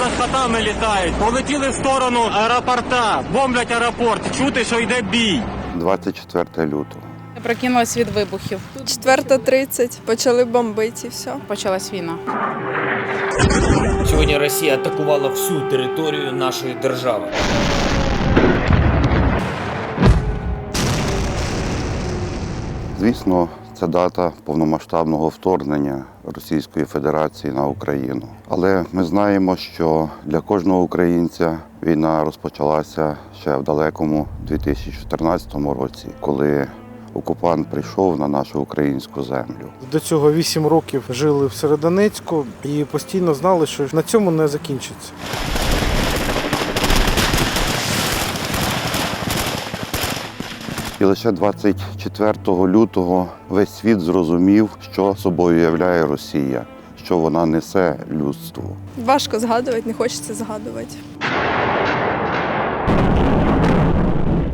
безпілотниками літають. Полетіли в сторону аеропорта, бомблять аеропорт. Чути, що йде бій. 24 лютого. Я прокинулась від вибухів. 4.30 почали бомбити і все. Почалась війна. Сьогодні Росія атакувала всю територію нашої держави. Звісно, це дата повномасштабного вторгнення Російської Федерації на Україну. Але ми знаємо, що для кожного українця війна розпочалася ще в далекому 2014 році, коли окупант прийшов на нашу українську землю. До цього 8 років жили в Середонецьку і постійно знали, що на цьому не закінчиться. І лише 24 лютого весь світ зрозумів, що собою являє Росія, що вона несе людству. Важко згадувати, не хочеться згадувати.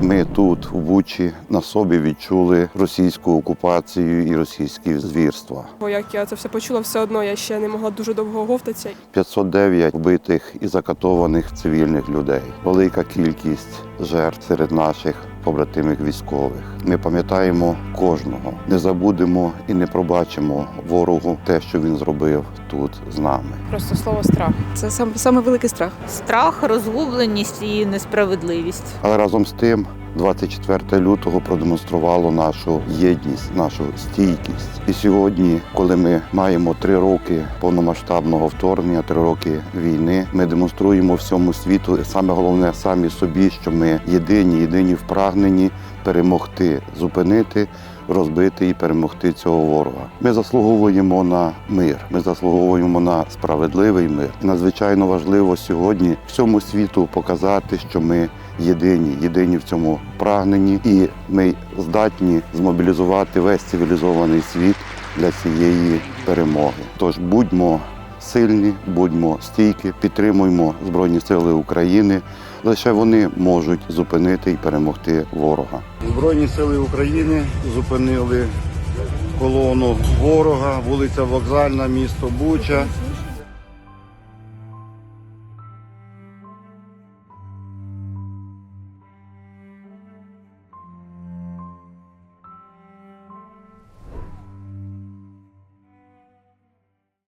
Ми тут, у Бучі, на собі відчули російську окупацію і російські звірства. Бо як я це все почула, все одно я ще не могла дуже довго говтатися. 509 вбитих і закатованих цивільних людей. Велика кількість жертв серед наших побратимів військових. Ми пам'ятаємо кожного, не забудемо і не пробачимо ворогу те, що він зробив тут з нами. Просто слово страх. Це сам, саме великий страх. страх, розгубленість і несправедливість. Але разом з тим, 24 лютого продемонструвало нашу єдність, нашу стійкість. І сьогодні, коли ми маємо три роки повномасштабного вторгнення, три роки війни, ми демонструємо всьому світу, саме головне самі собі, що ми єдині, єдині в прагненні перемогти, зупинити. Розбити і перемогти цього ворога. Ми заслуговуємо на мир. Ми заслуговуємо на справедливий мир. І надзвичайно важливо сьогодні всьому світу показати, що ми єдині, єдині в цьому прагненні, і ми здатні змобілізувати весь цивілізований світ для цієї перемоги. Тож будьмо сильні, будьмо стійкі, підтримуємо Збройні Сили України. Лише вони можуть зупинити і перемогти ворога. Збройні сили України зупинили колону ворога, вулиця Вокзальна, місто Буча.